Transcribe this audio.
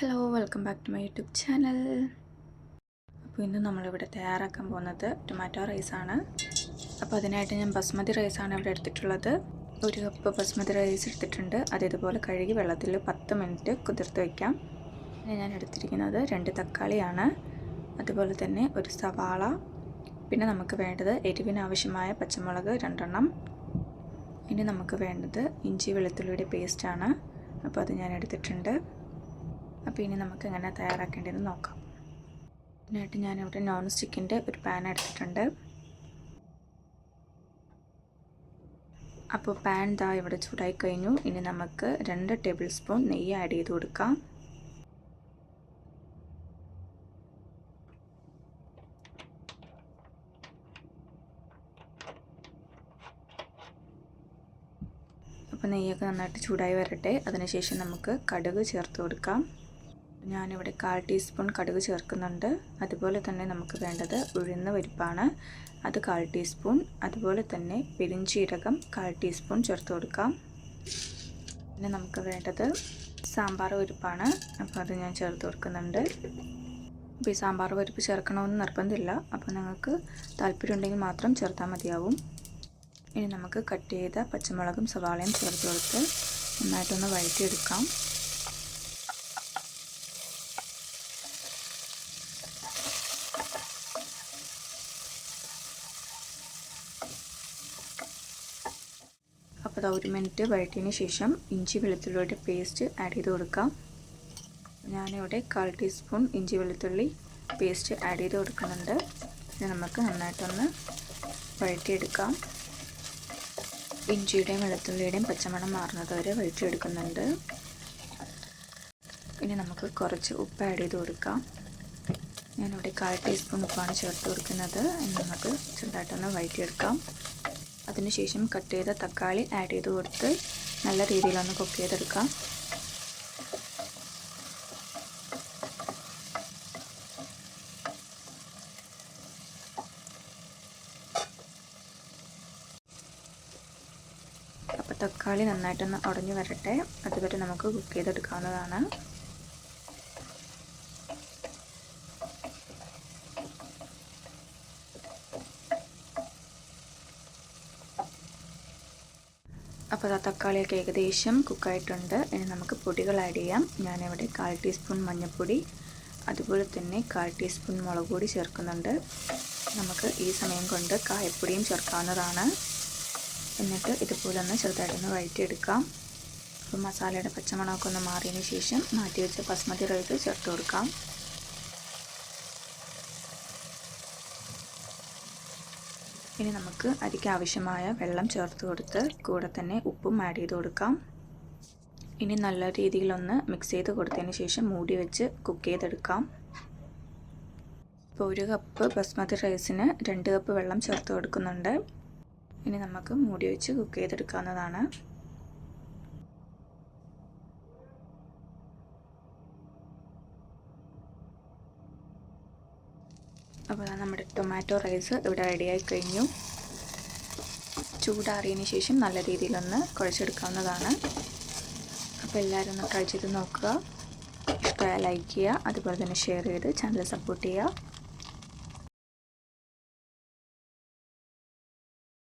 Hello welcome back to my YouTube channel അപ്പോൾ ഇന്ന് നമ്മളിവിടെ തയ്യാറാക്കാൻ പോകുന്നത് ടൊമാറ്റോ റൈസാണ് അപ്പോൾ അതിനായിട്ട് ഞാൻ ബസ്മതി റൈസാണ് ഇവിടെ എടുത്തിട്ടുള്ളത്. ഒരു കപ്പ് ബസ്മതി റൈസ് എടുത്തിട്ടുണ്ട്. അത് ഇതുപോലെ കഴുകി വെള്ളത്തിൽ പത്ത് മിനിറ്റ് കുതിർത്ത് വയ്ക്കാം ഞാൻ എടുത്തിരിക്കുന്നത് രണ്ട് തക്കാളിയാണ്. അതുപോലെ തന്നെ ഒരു സവാള. പിന്നെ നമുക്ക് വേണ്ടത് എരിവിന് ആവശ്യമായ പച്ചമുളക് രണ്ടെണ്ണം. ഇനി നമുക്ക് വേണ്ടത് ഇഞ്ചി വെളുത്തുള്ളിയുടെ പേസ്റ്റാണ് അപ്പോൾ അത് ഞാൻ എടുത്തിട്ടുണ്ട്. അപ്പോൾ ഇനി നമുക്ക് എങ്ങനെ തയ്യാറാക്കേണ്ടതെന്ന് നോക്കാം. ഇതിനായിട്ട് ഞാനിവിടെ നോൺ സ്റ്റിക്കിന്റെ ഒരു പാൻ എടുത്തിട്ടുണ്ട്. അപ്പോൾ പാൻ ദാ ഇവിടെ ചൂടായി കഴിഞ്ഞു. ഇനി നമുക്ക് രണ്ട് ടേബിൾ സ്പൂൺ നെയ്യ് ആഡ് ചെയ്ത് കൊടുക്കാം. അപ്പോൾ നെയ്യൊക്കെ നന്നായിട്ട് ചൂടായി വരട്ടെ. അതിനുശേഷം നമുക്ക് കടുക് ചേർത്ത് കൊടുക്കാം. ഞാനിവിടെ കാൽ ടീസ്പൂൺ കടുക് ചേർക്കുന്നുണ്ട്. അതുപോലെ തന്നെ നമുക്ക് വേണ്ടത് ഉഴുന്ന പരിപ്പാണ്. അത് കാൽ ടീസ്പൂൺ. അതുപോലെ തന്നെ പെരിഞ്ചീരകം കാൽ ടീസ്പൂൺ ചേർത്ത് കൊടുക്കാം. പിന്നെ നമുക്ക് വേണ്ടത് സാമ്പാർ പരിപ്പാണ്. അപ്പോൾ അത് ഞാൻ ചേർത്ത് കൊടുക്കുന്നുണ്ട്. അപ്പോൾ ഈ സാമ്പാർ പരിപ്പ് ചേർക്കണമെന്ന് നിർബന്ധമില്ല. അപ്പോൾ നിങ്ങൾക്ക് താല്പര്യമുണ്ടെങ്കിൽ മാത്രം ചേർത്താൽ മതിയാവും. ഇനി നമുക്ക് കട്ട് ചെയ്ത പച്ചമുളകും സവാളയും ചേർത്ത് കൊടുത്ത് നന്നായിട്ടൊന്ന് വഴറ്റിയെടുക്കാം. അപ്പോൾ ഒരു മിനിറ്റ് വഴറ്റിയതിന് ശേഷം ഇഞ്ചി വെളുത്തുള്ളിയുടെ പേസ്റ്റ് ആഡ് ചെയ്ത് കൊടുക്കാം. ഞാനിവിടെ കാൽ ടീസ്പൂൺ ഇഞ്ചി വെളുത്തുള്ളി പേസ്റ്റ് ആഡ് ചെയ്ത് കൊടുക്കുന്നുണ്ട്. ഇത് നമുക്ക് നന്നായിട്ടൊന്ന് വഴറ്റിയെടുക്കാം. ഇഞ്ചിയുടെയും വെളുത്തുള്ളിയുടെയും പച്ചമണം മാറുന്നത് വരെ വഴറ്റിയെടുക്കുന്നുണ്ട്. ഇനി നമുക്ക് കുറച്ച് ഉപ്പ് ആഡ് ചെയ്ത് കൊടുക്കാം. ഞാനിവിടെ കാൽ ടീസ്പൂൺ ഉപ്പാണ് ചേർത്ത് കൊടുക്കുന്നത്. ഇനി നമുക്ക് ചെറുതായിട്ടൊന്ന് വഴറ്റിയെടുക്കാം. അതിനുശേഷം കട്ട് ചെയ്ത തക്കാളി ആഡ് ചെയ്ത് കൊടുത്ത് നല്ല രീതിയിലൊന്ന് കുക്ക് ചെയ്തെടുക്കാം. അപ്പോൾ തക്കാളി നന്നായിട്ടൊന്ന് ഉടഞ്ഞു വരട്ടെ. അതുവരെ നമുക്ക് കുക്ക് ചെയ്തെടുക്കാവുന്നതാണ്. അപ്പോൾ ആ തക്കാളിയൊക്കെ ഏകദേശം കുക്കായിട്ടുണ്ട്. ഇനി നമുക്ക് പൊടികൾ ആഡ് ചെയ്യാം. ഞാനിവിടെ കാൽ ടീസ്പൂൺ മഞ്ഞൾപ്പൊടി അതുപോലെ തന്നെ കാൽ ടീസ്പൂൺ മുളക് പൊടി ചേർക്കുന്നുണ്ട്. നമുക്ക് ഈ സമയം കൊണ്ട് കായപ്പൊടിയും ചേർക്കാവുന്നതാണ്. എന്നിട്ട് ഇതുപോലെ ഒന്ന് ചെറുതായിട്ടൊന്ന് വഴറ്റിയെടുക്കാം. അപ്പോൾ മസാലയുടെ പച്ചമണമൊക്കെ ഒന്ന് മാറിയതിന് ശേഷം മാറ്റി വെച്ച ബസ്മതി റൈസ് ചേർത്ത് കൊടുക്കാം. ഇനി നമുക്ക് അരിക്ക് ആവശ്യമായ വെള്ളം ചേർത്ത് കൊടുത്ത് കൂടെ തന്നെ ഉപ്പും ആഡ് ചെയ്ത് കൊടുക്കാം. ഇനി നല്ല രീതിയിലൊന്ന് മിക്സ് ചെയ്ത് കൊടുത്തതിന് ശേഷം മൂടി വെച്ച് കുക്ക് ചെയ്തെടുക്കാം. ഇപ്പോൾ ഒരു കപ്പ് ബസ്മതി റൈസിന് രണ്ട് കപ്പ് വെള്ളം ചേർത്ത് കൊടുക്കുന്നുണ്ട്. ഇനി നമുക്ക് മൂടി വെച്ച് കുക്ക് ചെയ്തെടുക്കാവുന്നതാണ്. അപ്പോൾ നമ്മുടെ ടൊമാറ്റോ റൈസ് ഇവിടെ റെഡിയായി കഴിഞ്ഞു. ചൂടാറിയതിന് ശേഷം നല്ല രീതിയിലൊന്ന് കുഴച്ചെടുക്കാവുന്നതാണ്. അപ്പോൾ എല്ലാവരും ഒന്ന് ട്രൈ ചെയ്ത് നോക്കുക. ഇഷ്ടമായ ലൈക്ക് ചെയ്യുക. അതുപോലെ തന്നെ ഷെയർ ചെയ്ത് ചാനൽ സപ്പോർട്ട് ചെയ്യുക.